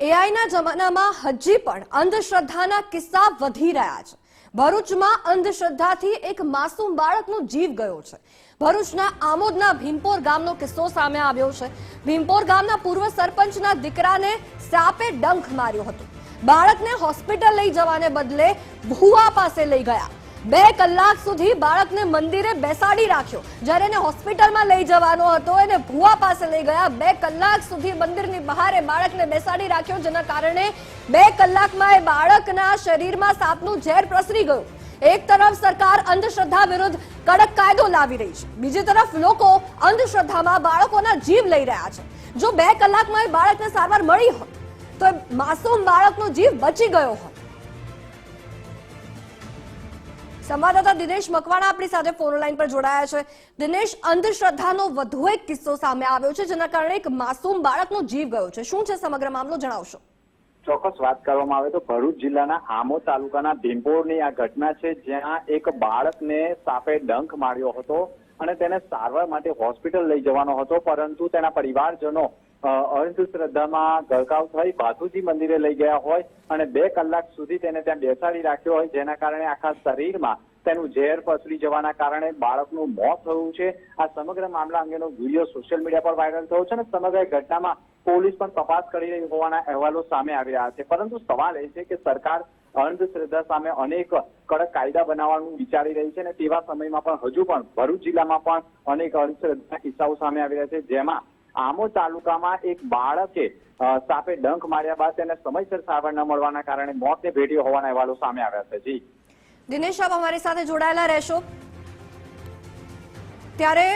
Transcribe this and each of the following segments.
એઆઈના જમાનામાં હજી પણ અંધશ્રદ્ધાના કિસ્સા વધી રહ્યા છે. ભરૂચમાં અંધશ્રદ્ધાથી એક માસૂમ બાળકનો જીવ ગયો છે. ભરૂચના આમોદના ભીમપોર ગામનો કિસ્સો સામે આવ્યો છે. ભીમપોર ગામના પૂર્વ સરપંચના દીકરાને સાપે ડંખ માર્યો હતો. બાળકને હોસ્પિટલ લઈ જવાને બદલે ભુવા પાસે લઈ ગયા. બે કલાક સુધી બાળકને મંદિરે બેસાડી રાખ્યો. જ્યારે એને હોસ્પિટલમાં લઈ જવાનો હતો, એને ભુવા પાસે લઈ ગયા. બે કલાક સુધી મંદિરની બહાર એ બાળકને બેસાડી રાખ્યો, જેના કારણે બે કલાકમાં એ બાળકના શરીરમાં સાપનું ઝેર પ્રસરી ગયું. એક તરફ સરકાર અંધશ્રદ્ધા વિરુદ્ધ કડક કાયદો લાવી રહી છે. બીજી તરફ લોકો અંધશ્રદ્ધામાં બાળકોના જીવ લઈ રહ્યા છે. જો બે કલાકમાં એ બાળકને સારવાર મળી હોત, તો માસૂમ બાળકનો જીવ બચી ગયો હોત. સંવાદદાતા દિનેશ મકવાણા આપણી સાથે ફોન લાઈન પર જોડાયા છે. દિનેશ, અંધશ્રદ્ધાનો વધુ એક કિસ્સો સામે આવ્યો છે, જેના કારણે એક માસૂમ બાળકનો જીવ ગયો છે. શું છે સમગ્ર મામલો જણાવશો? ચોક્કસ વાત કરવામાં આવે તો ભરૂચ જિલ્લાના આમો તાલુકાના ભીમપોરની આ ઘટના છે, જ્યાં એક બાળકને સાપે ડંખ માર્યો હતો અને તેને સારવાર માટે હોસ્પિટલ લઈ જવાનો હતો, પરંતુ તેના પરિવારજનો અંધશ્રદ્ધામાં ગળકાવ થઈ, બાથુજી મંદિરે લઈ ગયા હોય અને બે કલાક સુધી તેને ત્યાં બેસાડી રાખ્યો હોય, જેના કારણે આખા શરીરમાં તેનું ઝેર પસરી જવાના કારણે બાળકનું મોત થયું છે. આ સમગ્ર મામલા અંગેનો વીડિયો સોશિયલ મીડિયા પર વાયરલ થયો છે અને સમગ્ર ઘટનામાં પોલીસ પણ તપાસ કરી રહી હોવાના અહેવાલો સામે આવી રહ્યા છે. પરંતુ સવાલ એ છે કે સરકાર અંધશ્રદ્ધા સામે અનેક કડક કાયદા બનાવવાનું વિચારી રહી છે અને તેવા સમયમાં પણ હજુ પણ ભરૂચ જિલ્લામાં પણ અનેક અંધશ્રદ્ધા કિસ્સાઓ સામે આવી રહ્યા છે. જેમાં આમોદ તાલુકામાં એક બાળકે સાપે ડંખ માર્યા બાદ તેને સમયસર સારવાર ન મળવાના કારણે મોતને ભેટ્યો હોવાના અહેવાલો સામે આવ્યા છે. જી. દિનેશ આપ અમારી સાથે જોડાયેલા રહેશો. ત્યારે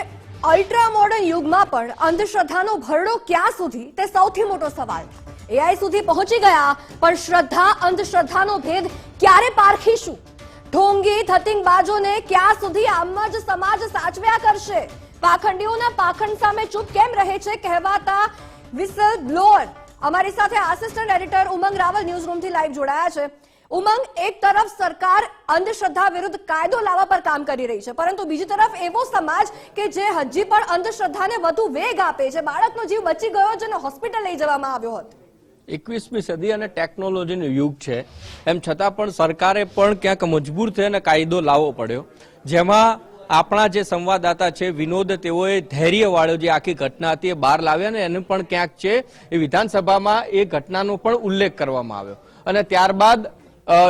અલ્ટ્રા મોડર્ન યુગમાં પણ અંધશ્રદ્ધાનો ભરડો ક્યાં સુધી? તે સૌથી મોટો સવાલ. એઆઈ સુધી પહોંચી ગયા, પણ શ્રદ્ધા, અંધશ્રદ્ધાનો ભેદ ક્યારે પારખીશું? ઢોંગી, થતિંગબાજોને ક્યાં સુધી આમ જ સમાજ સાચવ્યા કરશે? પાખંડીઓના પાખંડ સામે ચૂપ કેમ રહે છે કહેવાતા વિસલ બ્લોઅર. અમારી સાથે assistant editor Umang Raval news રૂમથી live જોડાયા છે. ઉમંગ, એક તરફ સરકાર અંધશ્રદ્ધા વિરુદ્ધ કાયદો લાવવા પર કામ કરી રહી છે, પરંતુ બીજી તરફ એવો સમાજ કે જે હજી પણ અંધશ્રદ્ધાને વધુ વેગ આપે છે. બાળકનો જીવ બચી ગયો જેને હોસ્પિટલ લઈ જવામાં આવ્યો હતો. એકવીસમી સદી અને ટેકનોલોજીનો યુગ છે. એમ છતાં પણ સરકારે પણ ક્યાંક મજબૂર થઈ અને કાયદો લાવવો પડ્યો. જેમાં આપણા જે સંવાદદાતા છે, વિનોદ, તેઓએ ધૈર્ય વાળો જે આખી ઘટના હતી એ બહાર લાવ્યા ને એને પણ ક્યાંક છે એ વિધાનસભામાં એ ઘટનાનો પણ ઉલ્લેખ કરવામાં આવ્યો. અને ત્યારબાદ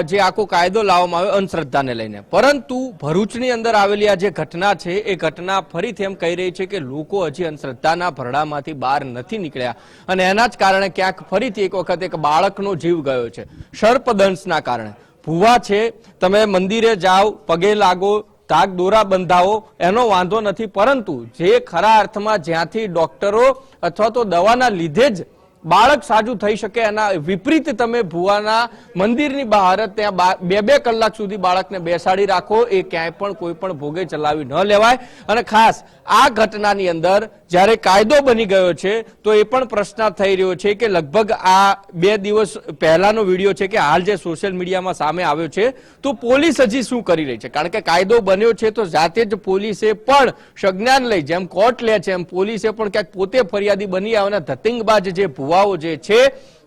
જે આખો કાયદો લાવવામાં આવ્યો અંધશ્રદ્ધાને લઈને. પરંતુ ભરૂચની અંદર આવેલી આ જે ઘટના છે, એ ઘટના ફરીથી એમ કહી રહી છે કે લોકો હજી અંધશ્રદ્ધાના ભરડામાંથી બહાર નથી નીકળ્યા. અને એના જ કારણે ક્યાંક ફરીથી એક વખત એક બાળકનો જીવ ગયો છે. સર્પદંશના કારણે. ભૂવા છે, તમે મંદિરે જાઓ, પગે લાગો તાગ દોરા બંધાવો એનો વાંધો નથી. પરંતુ જે ખરા અર્થમાં જ્યાંથી ડોક્ટરો અથવા તો દવાના લીધે જ બાળક સાજું થઈ શકે એના વિપરીત તમે ભુવાના મંદિરની બહાર ત્યાં બે બે કલાક સુધી બાળકને બેસાડી રાખો, એ ક્યાંય પણ કોઈ પણ ભોગે ચલાવી ન લેવાય. અને ખાસ આ ઘટનાની અંદર જ્યારે કાયદો બની ગયો છે, તો એ પણ પ્રશ્ન થઈ રહ્યો છે કે લગભગ આ બે દિવસ પહેલાનો વીડિયો છે કે હાલ જે સોશિયલ મીડિયામાં સામે આવ્યો છે, તો પોલીસ હજી શું કરી રહી છે? કારણ કે કાયદો બન્યો છે, તો જાતે જ પોલીસે પણ સંજ્ઞાન લઈ, જેમ કોર્ટ લે છે, એમ પોલીસે પણ ક્યાંક પોતે ફરિયાદી બની આવવાના ધતિંગબાજ જે ભુવાઓ જે છે,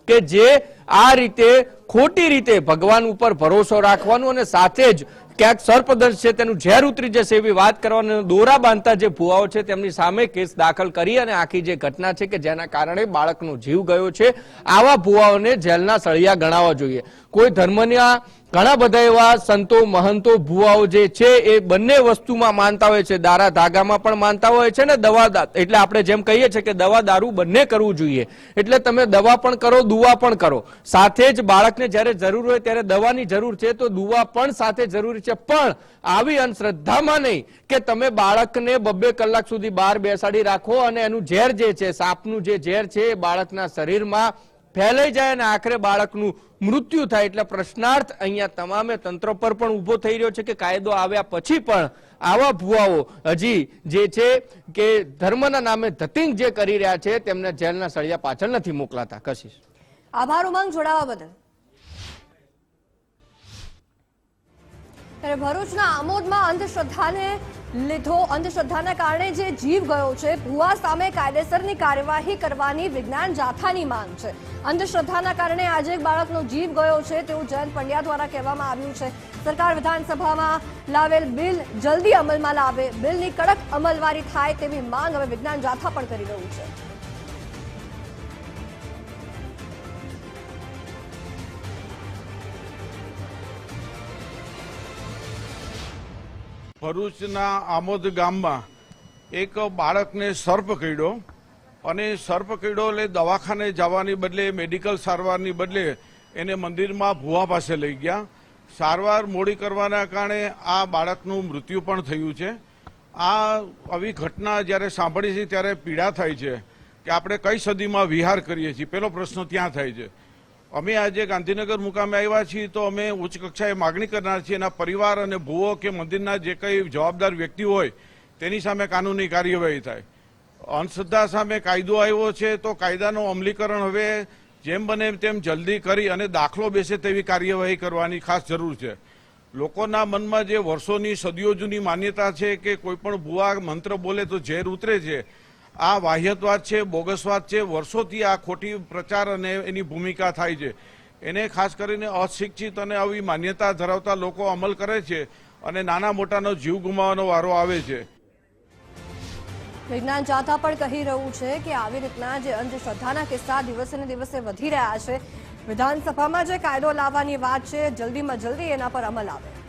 કે જે આ રીતે ખોટી રીતે ભગવાન ઉપર ભરોસો રાખવાનું અને સાથે જ ક્યાંક સર્પદંશ છે, તેનું ઝેર ઉતરી જશે એવી વાત કરવાની. દોરા બાંધતા જે ભુવાઓ છે, તેમની સામે કેસ દાખલ કરી અને આખી જે ઘટના છે કે જેના કારણે બાળકનો જીવ ગયો છે, આવા ભુવાઓને જેલના સળિયા ગણાવવા જોઈએ. કોઈ ધર્મના ઘણા બધા એવા સંતો, મહંતો, ભુવાઓ જે છે, એ બંને વસ્તુમાં માનતા હોય છે. દારા ધાગામાં પણ માનતા હોય છે ને દવા એટલે આપણે જેમ કહીએ છીએ કે દવા દારૂ બંને કરવું જોઈએ. એટલે તમે દવા પણ કરો, દુવા પણ કરો. સાથે જ બાળકને જ્યારે જરૂર હોય ત્યારે દવાની જરૂર છે, તો દુવા પણ સાથે જરૂરી છે. પણ આવી અંધશ્રદ્ધામાં નહીં કે તમે બાળકને બબ્બે કલાક સુધી બહાર બેસાડી રાખો અને એનું ઝેર જે છે, સાપનું જે ઝેર છે એ બાળકના શરીરમાં ફેલાઈ જાય અને આખરે બાળકનું મૃત્યુ થાય એટલે પ્રશ્નાર્થ અહીંયા તમામે તંત્ર પર પણ ઊભો થઈ રહ્યો છે કે કાયદો આવ્યા પછી પણ આવા ભુવાઓ હજી જે છે કે ધર્મના નામે ધતિંગ જે કરી રહ્યા છે તેમને જેલના સળિયા પાછળ નથી મોકલાતા. કશિશ. આભાર ઉમંગ જોડાવા બદલ. ત્યારે ભરૂચના આમોદમાં અંધશ્રદ્ધાને લીધો. અંધશ્રદ્ધાના કારણે જે જીવ ગયો છે, ભુવા સામે કાયદેસરની કાર્યવાહી કરવાની વિજ્ઞાન જાથાની માંગ છે. અંધશ્રદ્ધાના કારણે આજે એક બાળકનો જીવ ગયો છે તેવું જયંત પંડ્યા દ્વારા કહેવામાં આવ્યું છે. સરકાર વિધાનસભામાં લાવેલ બિલ જલ્દી અમલમાં લાવે. બિલની કડક અમલવારી થાય તેવી માંગ હવે વિજ્ઞાન જાથા પણ કરી રહ્યું છે. ભરૂચના આમોદ ગામમાં એક બાળકને સર્પ કર્યો અને સર્પ કર્યો એટલે દવાખાને જવાની બદલે, મેડિકલ સારવારની બદલે એને મંદિરમાં ભુવા પાસે લઈ ગયા. સારવાર મોડી કરવાના કારણે આ બાળકનું મૃત્યુ પણ થયું છે. આ આવી ઘટના જ્યારે સાંભળી છે ત્યારે પીડા થાય છે કે આપણે કઈ સદીમાં વિહાર કરીએ છીએ? પેલો પ્રશ્ન ત્યાં થાય છે. અમે આજે ગાંધીનગર મુકામે આવ્યા છીએ તો અમે ઉચ્ચ કક્ષાએ માગણી કરનાર છીએ એના પરિવાર અને ભુવો કે મંદિરના જે કંઈ જવાબદાર વ્યક્તિ હોય તેની સામે કાનૂની કાર્યવાહી થાય. અંધશ્રદ્ધા સામે કાયદો આવ્યો છે તો કાયદાનું અમલીકરણ હવે જેમ બને તેમ જલ્દી કરી અને દાખલો બેસે તેવી કાર્યવાહી કરવાની ખાસ જરૂર છે. લોકોના મનમાં જે વર્ષોની સદીઓ જૂની માન્યતા છે કે કોઈ પણ ભુવા મંત્ર બોલે તો ઝેર ઉતરે છે આ વાહ્યતવાદ છે, બોગસવાદ છે, વર્ષોથી આ ખોટી પ્રચાર અને એની ભૂમિકા થાય છે. એને ખાસ કરીને અશિક્ષિત અને આવી માન્યતા ધરાવતા લોકો અમલ કરે છે અને નાના મોટાનો જીવ ગુમાવવાનો વારો આવે છે. વિજ્ઞાન જાથા પણ કહી રહ્યું છે કે આવી રીતના જે અંધશ્રદ્ધાના કિસ્સા દિવસે ને દિવસે વધી રહ્યા છે. વિધાનસભામાં જે કાયદો લાવવાની વાત છે, જલ્દીમાં જલ્દી એના પર અમલ આવે.